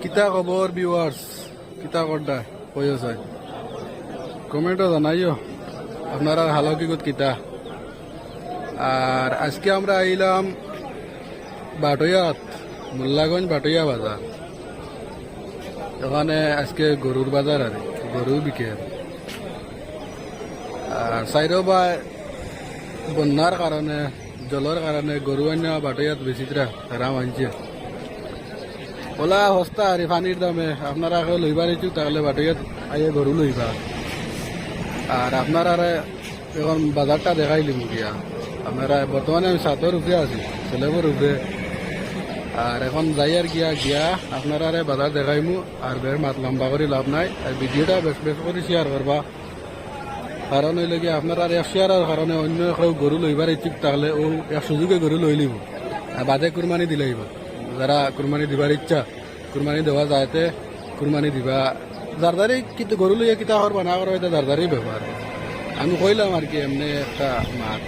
কিতা খবর ভিউয়ার্স কিতা করডা কই আছে। কমেন্টও জানাইও, আপনারা হালো কি কত আর আজকে আমরা আইলাম বাটইয়াত মোল্লাগঞ্জ বাটইয়া বাজার ওখানে আজকে গরুর বাজার আর গরু বিকে আর সাইডও বা বন্যার কারণে জলের কারণে গরু আন্য বাটইয়াত বেশিতরা রাম আনছে। ওলা সস্তা আর পানির দামে। আপনারা কেউ লইবা নিচু তাহলে বাটইয়াত আইয়ে গরু লইবা। আর আপনারা এখন বাজারটা দেখাইলি গিয়া আপনারা বর্তমানে আমি সাতর উপরে আছি ছেলেবর উপরে আর এখন যাই আর গিয়া গিয়া আপনারা বাজার দেখাইমু আর বেশ মাত লম্বা করে লাভ নাই। আর ভিডিওটা বেশ বেশ করে শেয়ার করবা কারণ হইলে কি আপনারা এক শেয়ারের কারণে অন্য কেউ গরু লইবার ইচ্ছুক তাহলে ও এক সুযোগে গরু লই লিব আর বাদে কুরবানি দিলেইব যারা কুরবানি দিবার ইচ্ছা কুরবানি দেওয়া যায়তে কুরবানি দিবা দারদারি কিন্তু গরু লইয়া কিতা করবা না করবা এটা দারদারি ব্যবহার আমি কইলাম আর কি এমনি একটা মাত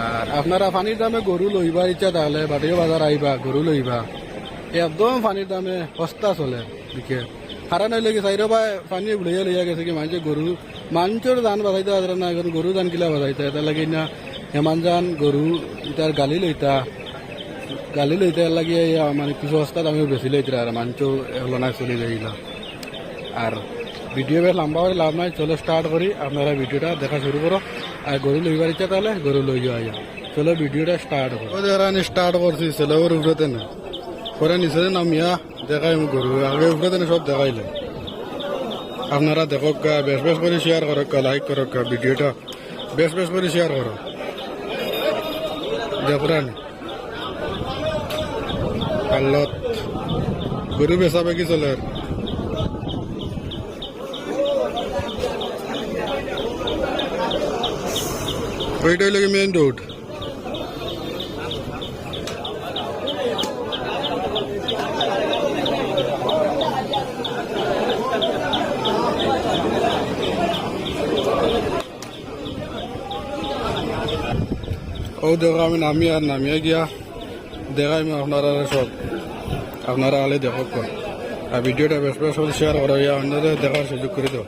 আর আপনারা পানির দামে গরু লইবার ইচ্ছা তাহলে বাটিও বাজার আইবা গরু লইবা একদম পানির দামে সস্তা চলে দিকে কারণ হইলে কি চাইর বা পানি উড়াইয়া লইয়া গেছে কি মানুষে গরু মানুষের ধান বাজাইতে পারে না এখন গরু ধান কিলা বাজাইতে এটা লাগে হেমান যান গরু ইটার গালি লইতা গালি লইতে লাগে মানে কিছু সস্তা দামে বেশি লইতে আর এগুলো না চলে যাইলা আর ভিডিও বেশ লম্বা করে লাভ নাই, চলো স্টার্ট করি। আপনারা ভিডিওটা দেখা শুরু করো। আর গরু লইবার ইচ্ছা তাহলে, গরু লই যাওয়া যায় চলো ভিডিওটা স্টার্ট করো। আমি স্টার্ট করছি ছেলের উপরেতে না। পরে নিচে নামিয়া দেখাই আমি গরু আগে উপরেতে না সব দেখাইলে। আপনারা দেখক গা, বেশ বেশ করে শেয়ার করক গা লাইক করক গা, ভিডিওটা বেশ বেশ করে শেয়ার করো দেখরানি কাল্লত। গরু বেচা কি চলে। আর ওইটাই লাগে মেইন রোড ও দেখো আমি নামি আর নামিয়ে গিয়া। দেখাই আমি আপনারা সব আপনারা আলে দেখো আর ভিডিওটা বেশ বেশ শেয়ার করো ইয়া অন্যদের দেখার সুযোগ করে দাও।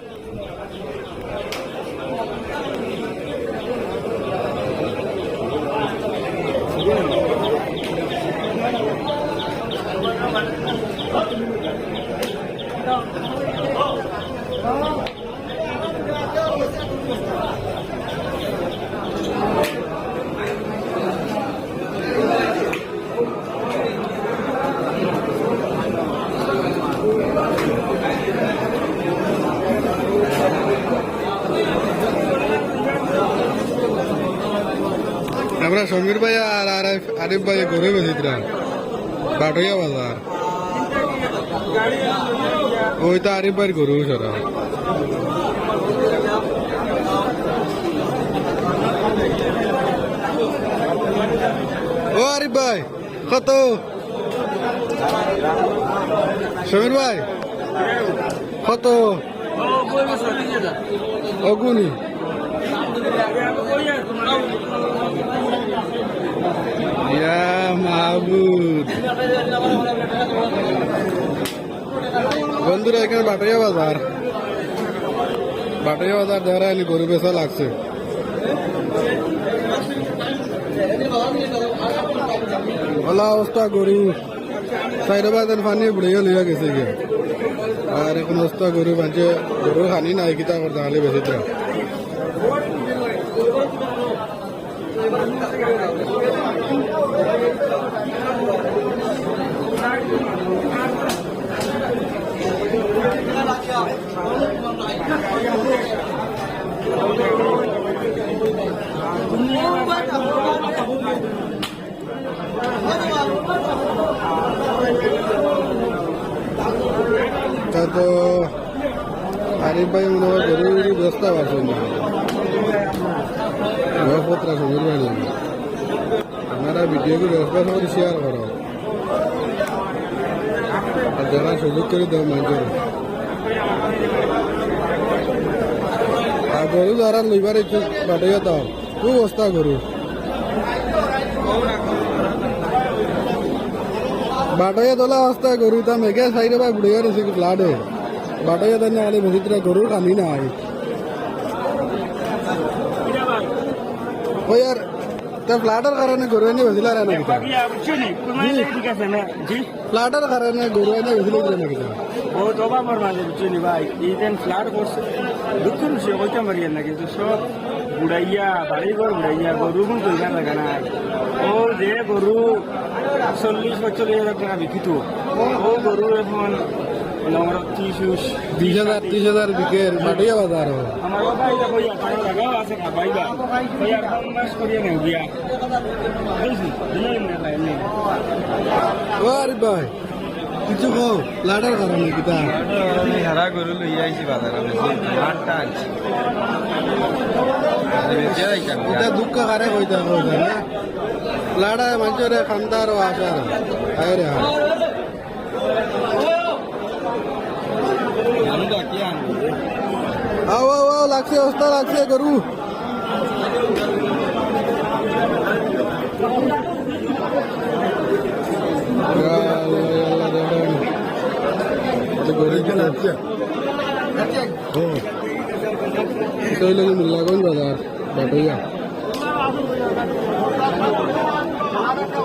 আমরা সমীর ভাই আর আরিফ আরিফ ভাই ঘুরে বেশিতরাম বাটইয়া বাজার। ওই তো আরিফ ভাই গরু সারা ও আরিফ ভাই কত? সমীর ভাই কত? অগুনি। বন্ধুরা, এখানে বাটাইয়া বাজার। বাটাইয়া বাজার ধরা এলি গরু বেচা লাগছে। ওলা অবস্থা গরু। বাজার পানি বুড়িয়ে লইয়া গেছে গিয়া আর এখন অবস্থা গরু বাঁচে গরু খানি নাই কিতা করতে খালি বেশি তা তো আরিফ ভাই মনে হয় গরু গরু ব্যস্ত পারছেন না বয়সপত্রা সমীর ভাই লাগে আপনারা ভিডিওকে ব্যবস্থা করে শেয়ার করো আর যারা সুযোগ করে দেও গরু খুব অবস্থা গরু। বাটয়ে তোলা অবস্থা গরু তা মেঘে সাইডে বা বুড়িয়ে রয়েছে কি ফ্লাডে বাটয়ে তাই খালি ভিতরে গরুর কানি নাই। ওই আর তা ফ্লাডের কারণে গরু এনে নাকি ঠিক না? জি? ফ্লাডের কারণে গরু এনে বেছিল নাকি বহুত অভাবর মাঝে বুঝছি ভাই এই দেন ফ্লাড করছে দুঃখের বিষয় কইতে পারি না কিন্তু সব বুড়াইয়া বাড়ি ঘর বুড়াইয়া গরু গুণ তৈরি লাগে না ও যে গরু চল্লিশ পঁয়তাল্লিশ হাজার টাকা বিকিত ও গরু এখন বিশ হাজার ত্রিশ হাজার বিকের বাটিয়া বাজার আমার টাকা লাগাও আছে খাবাইবা কইয়া কম মাস করিয়া নেও গিয়া। বুঝলি? দিলেন না ভাই এমনি ও আরিফ ভাই কিছু কো ফ্লাডের কারণে কিতা হারা গরু লই আইছি বাজারে বেশি আটটা আনছি কারে কইতা কইতা না ফ্লাডে মানুষের খান্দার ও আসার আয় রে হায় আমি ডাকি আনব আও আও আও লাগছে অবস্থা লাগছে গরু মিল্লাগঞ্জ বাজার বাটইয়া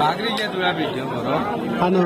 বাগরি গিয়ে তোরা ভিডিও করো খানো